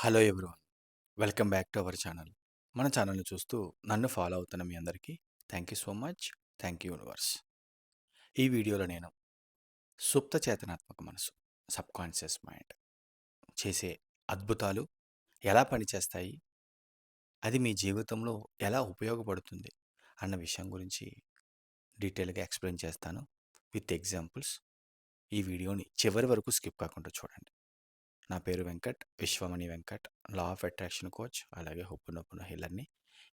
Hello everyone. Welcome back to our channel. మన ఛానల్ని చూస్తూ నన్ను ఫాలో అవుతున్న మీ అందరికీ thank you so much. Thank you universe. ఈ వీడియోలో నేను సుప్త చేతనాత్మక మనసు సబ్కాన్షియస్ మైండ్ చేసే అద్భుతాలు ఎలా పనిచేస్తాయి? అది మీ జీవితంలో ఎలా ఉపయోగపడుతుంది? అన్న విషయం గురించి డీటెయిల్గా ఎక్స్ప్లెయిన్ చేస్తాను. With examples. ఈ వీడియోని చివరి వరకు స్కిప్ కాకుండా చూడండి. నా పేరు Venkat Vishwamani Venkat law of attraction coach అలాగే హొప్పునొప్పున హీలర్ని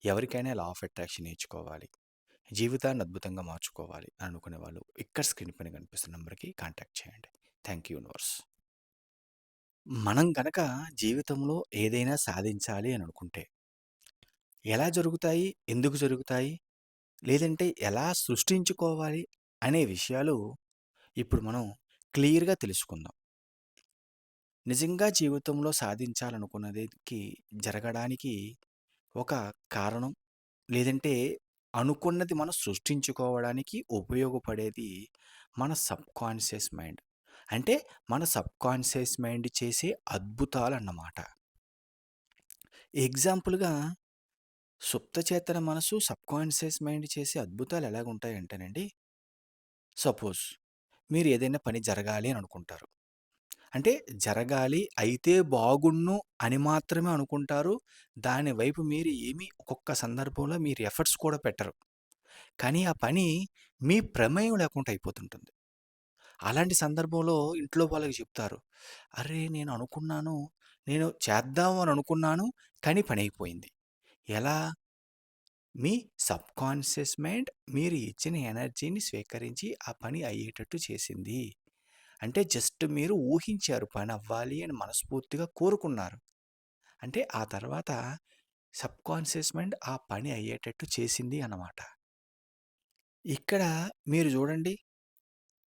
ఎవరికైనా లా ఆఫ్ అట్రాక్షన్ నేర్చుకోవాలి. జీవితాన్ని అద్భుతంగా మార్చుకోవాలి అని అనుకునే వాళ్ళు ఇక్కడ స్క్రీన్ పైన కనిపిస్తున్న నెంబర్కి కాంటాక్ట్ చేయండి. Thank you universe. మనం గనక జీవితంలో ఏదైనా సాధించాలి అని అనుకుంటే ఎలా జరుగుతాయి? ఎందుకు జరుగుతాయి? లేదంటే ఎలా సృష్టించుకోవాలి? అనే విషయాలు ఇప్పుడు మనం క్లియర్గా తెలుసుకుందాం. నిజంగా జీవితంలో సాధించాలనుకున్నదికి జరగడానికి ఒక కారణం లేదంటే అనుకున్నది మనం సృష్టించుకోవడానికి ఉపయోగపడేది మన సబ్‌కాన్‌షియస్ మైండ్. అంటే మన సబ్‌కాన్‌షియస్ మైండ్ చేసే అద్భుతాలు అన్నమాట ఎగ్జాంపుల్గా సుప్తచేతన మనసు సబ్‌కాన్‌షియస్ మైండ్ చేసే అద్భుతాలు ఎలాగుంటాయంటేనండి సపోజ్ మీరు ఏదైనా పని జరగాలి అని అనుకుంటారు. అంటే జరగాలి అయితే బాగుండు అని మాత్రమే అనుకుంటారు. దాని వైపు మీరు ఏమీ ఒక్కొక్క సందర్భంలో మీరు ఎఫర్ట్స్ కూడా పెట్టరు. కానీ ఆ పని మీ ప్రమేయం లేకుండా అయిపోతుంటుంది. అలాంటి సందర్భంలో ఇంట్లో వాళ్ళకి చెప్తారు అరే నేను అనుకున్నాను నేను చేద్దాం అని అనుకున్నాను కానీ పని అయిపోయింది. ఎలా? మీ సబ్‌కాన్షియస్ మైండ్ మీరు ఇచ్చిన ఎనర్జీని స్వీకరించి ఆ పని అయ్యేటట్టు చేసింది. అంటే జస్ట్ మీరు ఊహించారు పని అవ్వాలి అని మనస్ఫూర్తిగా కోరుకున్నారు. అంటే ఆ తర్వాత సబ్ కాన్షియస్ మైండ్ ఆ పని అయ్యేటట్టు చేసింది అన్నమాట. ఇక్కడ మీరు చూడండి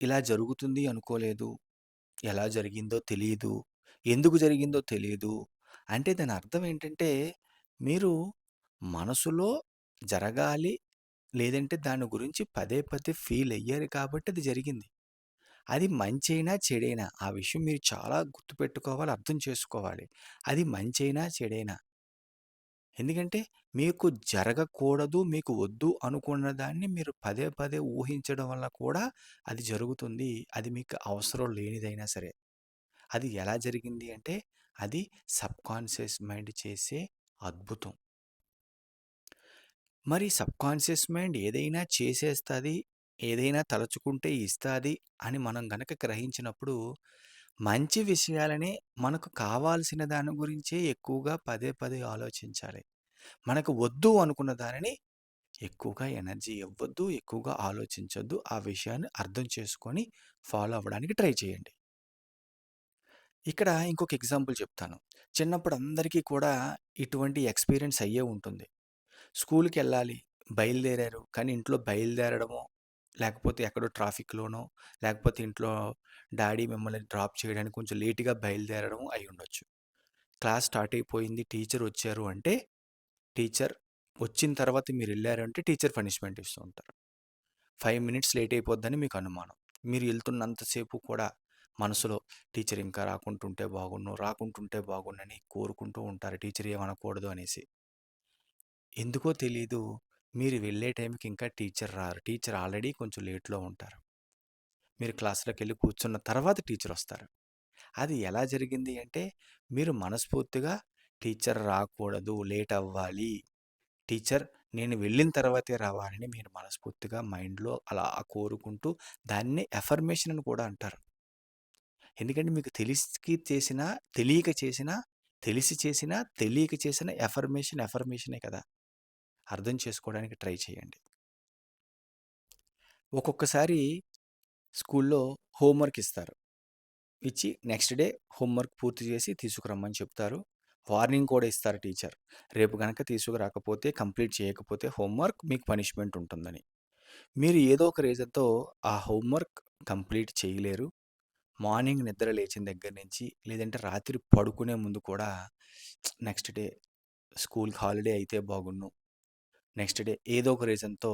ఇలా జరుగుతుంది అనుకోలేదు ఎలా జరిగిందో తెలియదు ఎందుకు జరిగిందో తెలియదు అంటే దాని అర్థం ఏంటంటే మీరు మనసులో జరగాలి లేదంటే దాని గురించి పదే పదే ఫీల్ అయ్యారు కాబట్టి అది జరిగింది. అది మంచైనా చెడైనా ఆ విషయం మీరు చాలా గుర్తుపెట్టుకోవాలి అర్థం చేసుకోవాలి. అది మంచైనా చెడైనా. ఎందుకంటే మీకు జరగకూడదు మీకు వద్దు అనుకున్న దాన్ని మీరు పదే పదే ఊహించడం వల్ల కూడా అది జరుగుతుంది. అది మీకు అవసరం లేనిదైనా సరే. అది ఎలా జరిగింది అంటే అది సబ్ కాన్షియస్ మైండ్ చేసే అద్భుతం. మరి సబ్ కాన్షియస్ మైండ్ ఏదైనా చేసేస్తుంది ఏదైనా తలుచుకుంటే ఇస్తుంది అని మనం గనక గ్రహించినప్పుడు మంచి విషయాలనే మనకు కావాల్సిన దాని గురించే ఎక్కువగా పదే పదే ఆలోచించాలి. మనకు వద్దు అనుకున్న దానిని ఎక్కువగా ఎనర్జీ ఇవ్వద్దు ఎక్కువగా ఆలోచించొద్దు ఆ విషయాన్ని అర్థం చేసుకొని ఫాలో అవ్వడానికి ట్రై చేయండి. ఇక్కడ ఇంకొక ఎగ్జాంపుల్ చెప్తాను. చిన్నప్పుడు అందరికీ కూడా ఇటువంటి ఎక్స్పీరియన్స్ అయ్యే ఉంటుంది. స్కూల్కి వెళ్ళాలి బయలుదేరారు కానీ ఇంట్లో బయలుదేరడమో లేకపోతే ఎక్కడో ట్రాఫిక్‌లోనో, లేకపోతే ఇంట్లో డాడీ మిమ్మల్ని డ్రాప్ చేయడానికి కొంచెం లేట్‌గా బయలుదేరడం అయి ఉండొచ్చు. క్లాస్ స్టార్ట్ అయిపోయింది. టీచర్ వచ్చారు అంటే, టీచర్ వచ్చిన తర్వాత మీరెళ్ళారంటే టీచర్ పనిష్మెంట్ ఇస్తూ ఉంటారు. 5 మినిట్స్ లేట్ అయిపోద్దని మీకు అనుమానం. మీరు ఎళ్తున్నంత సేపు కూడా మనసులో టీచర్ ఇంకా రాకుంటుంటే బాగున్ను, రాకుంటుంటే బాగున్నని కోరుకుంటూ ఉంటారు. టీచర్ ఏమనకూడదు అనేసి. ఎందుకో తెలీదు మీరు వెళ్ళే టైంకి ఇంకా టీచర్ రారు. టీచర్ ఆల్రెడీ కొంచెం లేట్లో ఉంటారు. మీరు క్లాస్లోకి వెళ్ళి కూర్చున్న తర్వాత టీచర్ వస్తారు. అది ఎలా జరిగింది అంటే మీరు మనస్ఫూర్తిగా టీచర్ రాకూడదు లేట్ అవ్వాలి. టీచర్ నేను వెళ్ళిన తర్వాతే రావాలని మీరు మనస్ఫూర్తిగా మైండ్లో అలా కోరుకుంటూ దాన్ని ఎఫర్మేషన్ అని కూడా అంటారు. ఎందుకంటే మీకు తెలిసి చేసిన తెలియక చేసిన తెలిసి చేసిన తెలియక చేసిన ఎఫర్మేషన్ ఎఫర్మేషనే కదా! అర్థం చేసుకోవడానికి ట్రై చేయండి. ఒక్కొక్కసారి స్కూల్లో హోంవర్క్ ఇస్తారు. ఇచ్చి నెక్స్ట్ డే హోంవర్క్ పూర్తి చేసి తీసుకురమ్మని చెప్తారు. వార్నింగ్ కూడా ఇస్తారు టీచర్. రేపు కనుక తీసుకురాకపోతే కంప్లీట్ చేయకపోతే హోంవర్క్ మీకు పనిష్మెంట్ ఉంటుందని. మీరు ఏదో ఒక రీజన్తో ఆ హోంవర్క్ కంప్లీట్ చేయలేరు. మార్నింగ్ నిద్ర లేచిన దగ్గర నుంచి లేదంటే రాత్రి పడుకునే ముందు కూడా నెక్స్ట్ డే స్కూల్కి హాలిడే అయితే బాగున్ను. నెక్స్ట్ డే ఏదో ఒక రీజన్తో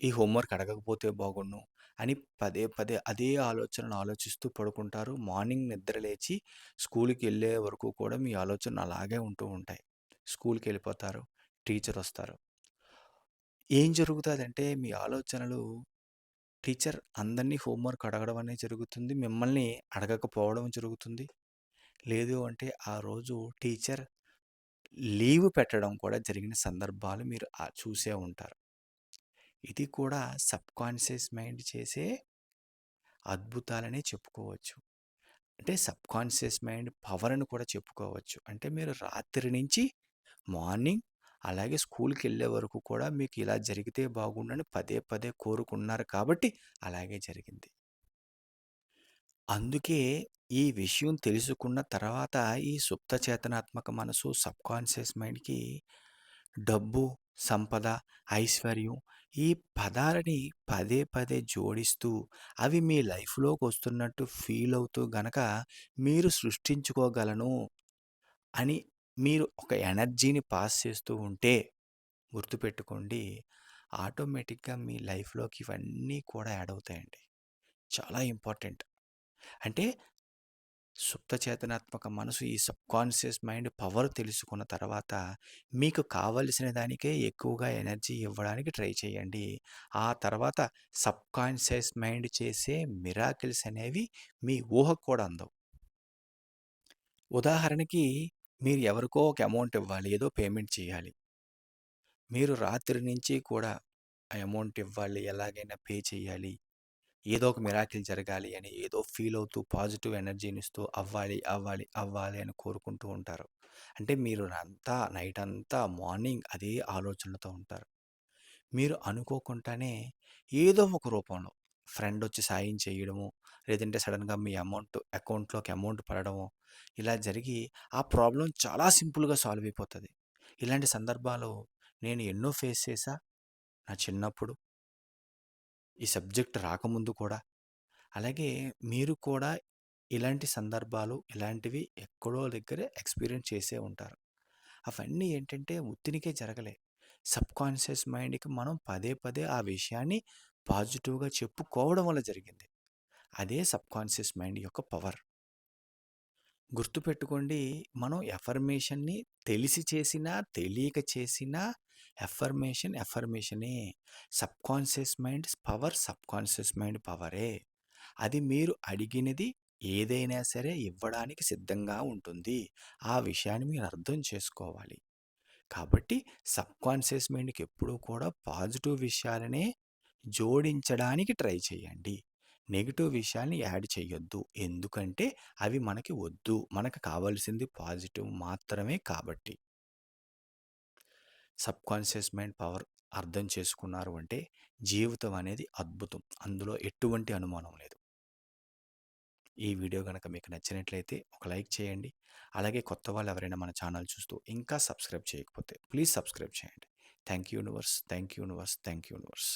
ఈ హోంవర్క్ అడగకపోతే బాగుండు అని పదే పదే అదే ఆలోచనలు ఆలోచిస్తూ పడుకుంటారు. మార్నింగ్ నిద్ర లేచి స్కూల్కి వెళ్ళే వరకు కూడా మీ ఆలోచనలు అలాగే ఉంటూ ఉంటాయి. స్కూల్కి వెళ్ళిపోతారు టీచర్ వస్తారు. ఏం జరుగుతుందంటే మీ ఆలోచనలు టీచర్ అందరినీ హోంవర్క్ అడగడం అనేది జరుగుతుంది. మిమ్మల్ని అడగకపోవడం జరుగుతుంది. లేదు అంటే ఆ రోజు టీచర్ లీవ్ పెట్టడం కూడా జరిగిన సందర్భాలు మీరు చూసే ఉంటారు. ఇది కూడా సబ్కాన్షియస్ మైండ్ చేసే అద్భుతాలనే చెప్పుకోవచ్చు. అంటే సబ్కాన్షియస్ మైండ్ పవర్ అని కూడా చెప్పుకోవచ్చు. అంటే మీరు రాత్రి నుంచి మార్నింగ్ అలాగే స్కూల్కి వెళ్ళే వరకు కూడా మీకు ఇలా జరిగితే బాగుండని పదే పదే కోరుకున్నారు కాబట్టి అలాగే జరిగింది. అందుకే ఈ విషయం తెలుసుకున్న తర్వాత ఈ సుప్త చేతనాత్మక మనసు సబ్కాన్షియస్ మైండ్కి డబ్బు సంపద ఐశ్వర్యం ఈ పదాలని పదే పదే జోడిస్తూ అవి మీ లైఫ్లోకి వస్తున్నట్టు ఫీల్ అవుతూ గనక మీరు సృష్టించుకోగలను అని మీరు ఒక ఎనర్జీని పాస్ చేస్తూ ఉంటే గుర్తుపెట్టుకోండి ఆటోమేటిక్గా మీ లైఫ్లోకి ఇవన్నీ కూడా యాడ్ అవుతాయండి. చాలా ఇంపార్టెంట్. అంటే సుప్తచేతనాత్మక మనసు ఈ సబ్కాన్షియస్ మైండ్ పవర్ తెలుసుకున్న తర్వాత మీకు కావలసిన దానికే ఎక్కువగా ఎనర్జీ ఇవ్వడానికి ట్రై చేయండి. ఆ తర్వాత సబ్కాన్షియస్ మైండ్ చేసే మిరాకిల్స్ అనేవి మీ ఊహకు కూడా అందవు. ఉదాహరణకి మీరు ఎవరికో ఒక అమౌంట్ ఇవ్వాలి ఏదో పేమెంట్ చేయాలి. మీరు రాత్రి నుంచి కూడా ఆ అమౌంట్ ఇవ్వాలి ఎలాగైనా పే చేయాలి. ఏదో ఒక మిరాకిల్ జరగాలి అని ఏదో ఫీల్ అవుతూ పాజిటివ్ ఎనర్జీని ఇస్తూ అవ్వాలి అవ్వాలి అవ్వాలి అని కోరుకుంటూ ఉంటారు. అంటే మీరు అంతా నైట్ అంతా మార్నింగ్ అదే ఆలోచనలతో ఉంటారు. మీరు అనుకోకుండానే ఏదో ఒక రూపంలో ఫ్రెండ్ వచ్చి సాయం చేయడము లేదంటే సడన్గా మీ అమౌంట్ అకౌంట్లోకి అమౌంట్ పడడము ఇలా జరిగి ఆ ప్రాబ్లం చాలా సింపుల్గా సాల్వ్ అయిపోతుంది. ఇలాంటి సందర్భాలు నేను ఎన్నో ఫేస్ చేశా నా చిన్నప్పుడు ఈ సబ్జెక్ట్ రాకముందు కూడా. అలాగే మీరు కూడా ఇలాంటి సందర్భాలు ఇలాంటివి ఎక్కడో దగ్గర ఎక్స్పీరియన్స్ చేసే ఉంటారు. అవన్నీ ఏంటంటే ఉత్తినికే జరగలే. సబ్కాన్షియస్ మైండ్కి మనం పదే పదే ఆ విషయాన్ని పాజిటివ్గా చెప్పుకోవడం వల్ల జరిగింది. అదే సబ్కాన్షియస్ మైండ్ యొక్క పవర్. గుర్తుపెట్టుకోండి. మనం ఎఫర్మేషన్ని తెలిసి చేసినా తెలియక చేసినా affirmation ఎఫర్మేషనే. Subconscious mind power subconscious mind పవరే. అది మీరు అడిగినది ఏదైనా సరే ఇవ్వడానికి సిద్ధంగా ఉంటుంది. ఆ విషయాన్ని మీరు అర్థం చేసుకోవాలి. కాబట్టి సబ్కాన్షియస్ మైండ్కి ఎప్పుడూ కూడా పాజిటివ్ విషయాలనే జోడించడానికి ట్రై చేయండి. నెగిటివ్ విషయాల్ని యాడ్ చేయొద్దు. ఎందుకంటే అవి మనకి వద్దు. మనకు కావాల్సింది పాజిటివ్ మాత్రమే కాబట్టి. సబ్ కాన్షియస్ మైండ్ పవర్ అర్థం చేసుకున్నారు అంటే జీవితం అనేది అద్భుతం. అందులో ఎటువంటి అనుమానం లేదు. ఈ వీడియో కనుక మీకు నచ్చినట్లయితే ఒక లైక్ చేయండి. అలాగే కొత్త వాళ్ళు ఎవరైనా మన ఛానల్ చూస్తూ ఇంకా సబ్స్క్రైబ్ చేయకపోతే ప్లీజ్ సబ్స్క్రైబ్ చేయండి. Thank you universe thank you universe thank you universe.